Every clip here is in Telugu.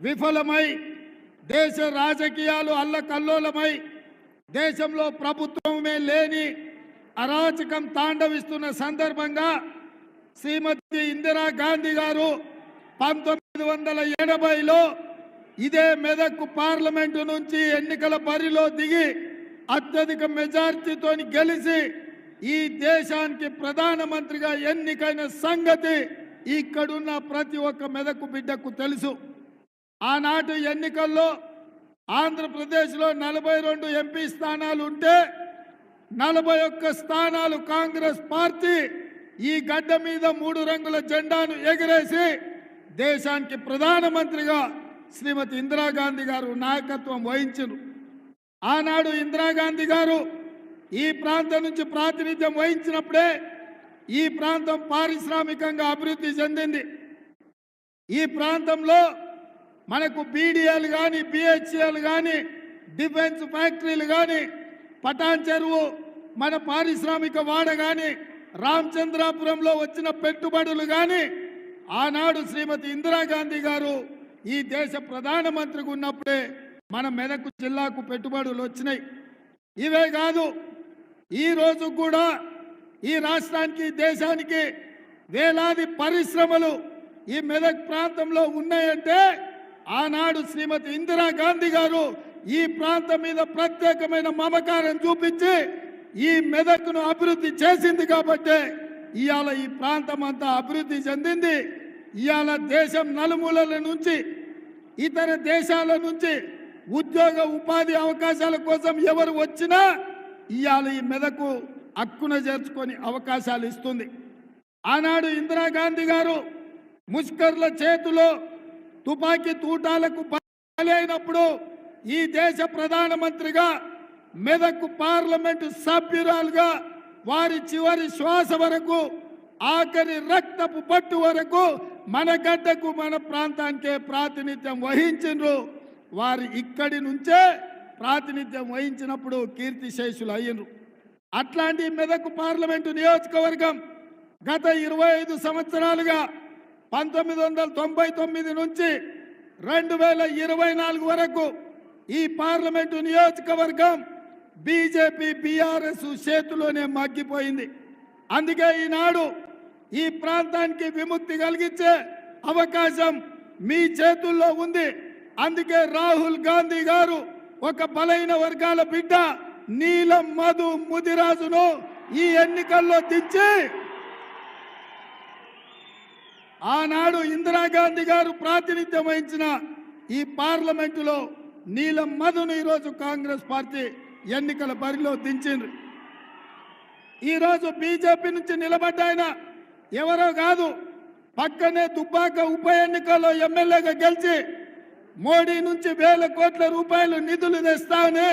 విఫలమై దేశ రాజకీయాలు అల్లకల్లోలమై దేశంలో ప్రభుత్వమే లేని అరాచకం తాండవిస్తున్న సందర్భంగా శ్రీమతి ఇందిరా గాంధీ గారు పంతొమ్మిది వందల ఎనభైలో ఇదే మెదక్ పార్లమెంటు నుంచి ఎన్నికల బరిలో దిగి అత్యధిక మెజార్టీతో గెలిచి ఈ దేశానికి ప్రధానమంత్రిగా ఎన్నికైన సంగతి ఇక్కడున్న ప్రతి ఒక్క మెదకు బిడ్డకు తెలుసు. ఆనాటి ఎన్నికల్లో ఆంధ్రప్రదేశ్లో నలభై రెండు ఎంపీ స్థానాలు ఉంటే నలభై ఒక్క స్థానాలు కాంగ్రెస్ పార్టీ ఈ గడ్డ మీద మూడు రంగుల జెండాను ఎగరేసి దేశానికి ప్రధానమంత్రిగా శ్రీమతి ఇందిరాగాంధీ గారు నాయకత్వం వహించారు ఆనాడు ఇందిరాగాంధీ గారు ఈ ప్రాంతం నుంచి ప్రాతినిధ్యం వహించినప్పుడే ఈ ప్రాంతం పారిశ్రామికంగా అభివృద్ధి చెందింది. ఈ ప్రాంతంలో మనకు బీడీఎల్ కానీ బిహెచ్ఎల్ కానీ డిఫెన్స్ ఫ్యాక్టరీలు కానీ పటాన్ చెరువు మన పారిశ్రామిక వాడ కానీ రామచంద్రాపురంలో వచ్చిన పెట్టుబడులు కానీ ఆనాడు శ్రీమతి ఇందిరాగాంధీ గారు ఈ దేశ ప్రధానమంత్రికి ఉన్నప్పుడే మన మెదక్ జిల్లాకు పెట్టుబడులు వచ్చినాయి. ఇవే కాదు ఈ రోజు కూడా ఈ రాష్ట్రానికి దేశానికి వేలాది పరిశ్రమలు ఈ మెదక్ ప్రాంతంలో ఉన్నాయంటే ఆనాడు శ్రీమతి ఇందిరా గాంధీ గారు ఈ ప్రాంతం మీద ప్రత్యేకమైన మమకారం చూపించి ఈ మెదక్ను అభివృద్ధి చేసింది కాబట్టి ఇవాళ ఈ ప్రాంతం అంతా అభివృద్ధి చెందింది. ఇవాళ దేశం నలుమూలల నుంచి ఇతర దేశాల నుంచి ఉద్యోగ ఉపాధి అవకాశాల కోసం ఎవరు వచ్చినా ఇవాళ ఈ మెదకు హక్కున చేర్చుకొని అవకాశాలు ఇస్తుంది. ఆనాడు ఇందిరాగాంధీ గారు ముష్కర్ల చేతిలో తుపాకీ తూటాలకు బలైనప్పుడు ఈ దేశ ప్రధానమంత్రిగా మెదక్ పార్లమెంటు సభ్యురాలుగా వారి చివరి శ్వాస వరకు ఆఖరి రక్తపు పట్టు వరకు మన గడ్డకు మన ప్రాంతానికే ప్రాతినిధ్యం వహించిండ్రు. వారు ఇక్కడి నుంచే ప్రాతినిధ్యం వహించినప్పుడు కీర్తిశేషులు అయ్యిండ్రు. అట్లాంటి మెదక్ పార్లమెంటు నియోజకవర్గం గత ఇరవై ఐదు సంవత్సరాలుగా పంతొమ్మిది వందల తొంభై తొమ్మిది నుంచి రెండు వేల ఇరవై నాలుగు వరకు ఈ పార్లమెంటు నియోజకవర్గం బీజేపీ బీఆర్ఎస్ చేతిలోనే మగ్గిపోయింది. అందుకే ఈనాడు ఈ ప్రాంతానికి విముక్తి కలిగించే అవకాశం మీ చేతుల్లో ఉంది. అందుకే రాహుల్ గాంధీ గారు ఒక బలైన వర్గాల బిడ్డ. నీలం మధు ముదిరాజును ఈ ఎన్నికల్లో దించి ఆనాడు ఇందిరాగాంధీ గారు ప్రాతినిధ్యం వహించిన ఈ పార్లమెంటులో నీలం మధును ఈరోజు కాంగ్రెస్ పార్టీ ఎన్నికల బరిలో దించింది ఈరోజు బీజేపీ నుంచి నిలబడ్డ ఆయన ఎవరో కాదు పక్కనే దుబ్బాక ఉప ఎన్నికల్లో ఎమ్మెల్యేగా గెలిచి మోడీ నుంచి వేల కోట్ల రూపాయలు నిధులు తెస్తామని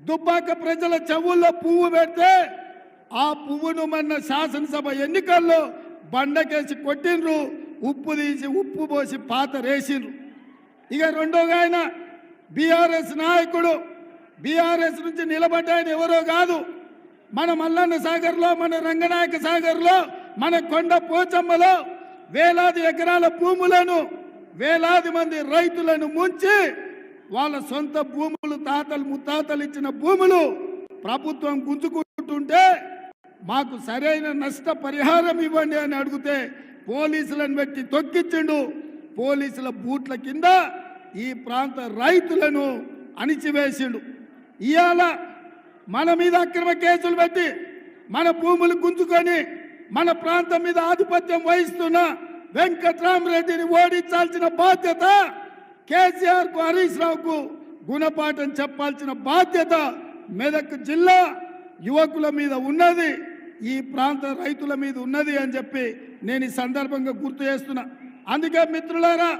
దుబ్బాక ప్రజల చెవుల్లో పువ్వు పెడితే ఆ పువ్వును మన శాసనసభ ఎన్నికల్లో బండకేసి కొట్టిండ్రు ఉప్పు తీసి ఉప్పు పోసి పాత రేసిండ్రు. ఇక రెండోగా ఆయన బీఆర్ఎస్ నాయకుడు బీఆర్ఎస్ నుంచి నిలబడ్డ ఆయన ఎవరో కాదు. మన మల్లన్న సాగర్లో మన రంగనాయక సాగర్లో మన కొండ పోచమ్మలో వేలాది ఎకరాల భూములను వేలాది మంది రైతులను ముంచి వాళ్ళ సొంత భూములు తాతలు ముత్తాతలు ఇచ్చిన భూములు ప్రభుత్వం గుంజుకుంటుంటే మాకు సరైన నష్ట పరిహారం ఇవ్వండి అని అడిగితే పోలీసులను పెట్టి తొక్కిచ్చిండు. పోలీసుల బూట్ల కింద ఈ ప్రాంత రైతులను అణిచివేసిండు. ఇవాళ మన మీద అక్రమ కేసులు పెట్టి మన భూములు గుంజుకొని మన ప్రాంతం మీద ఆధిపత్యం వహిస్తున్న వెంకట్రామరెడ్డిని ఓడించాల్సిన బాధ్యత కేసీఆర్కు హరీష్ రావుకు గుణపాఠం చెప్పాల్సిన బాధ్యత మెదక్ జిల్లా యువకుల మీద ఉన్నది ఈ ప్రాంత రైతుల మీద ఉన్నది అని చెప్పి నేను ఈ సందర్భంగా గుర్తు చేస్తున్నా. అందుకే మిత్రులారా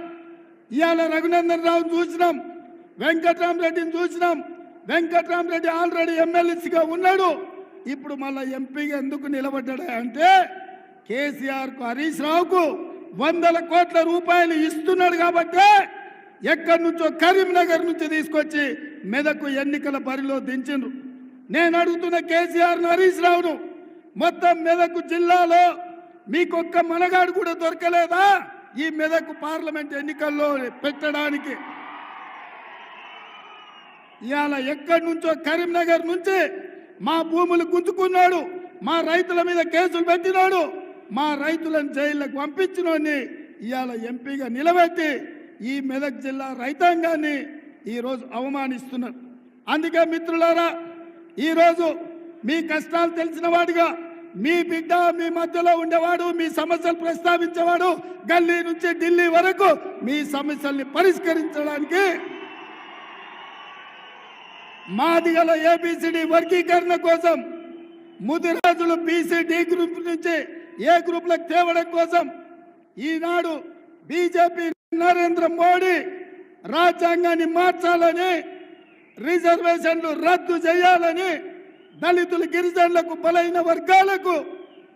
ఇవాళ రఘునందన్ రావును చూసినాం వెంకట్రామరెడ్డిని చూసినాం వెంకట్రామరెడ్డి ఆల్రెడీ ఎమ్మెల్యేసీగా ఉన్నాడు. ఇప్పుడు మళ్ళీ ఎంపీగా ఎందుకు నిలబడ్డాడు అంటే కేసీఆర్కు హరీష్ రావుకు వందల కోట్ల రూపాయలు ఇస్తున్నాడు కాబట్టి ఎక్కడి నుంచో కరీంనగర్ నుంచి తీసుకొచ్చి మెదకు ఎన్నికల బరిలో దించిండ్రు. నేను అడుగుతున్న కేసీఆర్ హరీష్ రావును మొత్తం మెదకు జిల్లాలో మీకొక్క మనగాడు కూడా దొరకలేదా? ఈ మెదకు పార్లమెంట్ ఎన్నికల్లో పెట్టడానికి. ఇవాళ ఎక్కడి నుంచో కరీంనగర్ నుంచి మా భూములు గుంజుకున్నాడు మా రైతుల మీద కేసులు పెట్టినాడు మా రైతులను జైళ్ళకు పంపించినోడిని ఇవాళ ఎంపీగా నిలబెట్టి ఈ మెదక్ జిల్లా రైతాంగాన్ని ఈరోజు అవమానిస్తున్నారు. అందుకే మిత్రులారా ఈరోజు మీ కష్టాలు తెలిసిన వాడిగా మీ బిడ్డ మీ మధ్యలో ఉండేవాడు మీ సమస్యలు ప్రస్తావించేవాడు గల్లీ నుంచి ఢిల్లీ వరకు మీ సమస్యల్ని పరిష్కరించడానికి మాదిగల ఏబిసిడి వర్గీకరణ కోసం ముదిరాజులు బీసీ డి గ్రూప్ నుంచి ఏ గ్రూప్లకు తేవడం కోసం ఈనాడు బీజేపీ నరేంద్ర మోడీ రాజ్యాంగాన్ని మార్చాలని రిజర్వేషన్లు రద్దు చేయాలని దళితులు గిరిజనులకు బలైన వర్గాలకు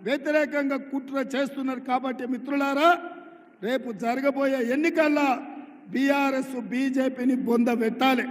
వ్యతిరేకంగా కుట్ర చేస్తున్నారు. కాబట్టి మిత్రులారా రేపు జరగబోయే ఎన్నికల్లో బీఆర్ఎస్ బీజేపీని బొంద పెట్టాలి.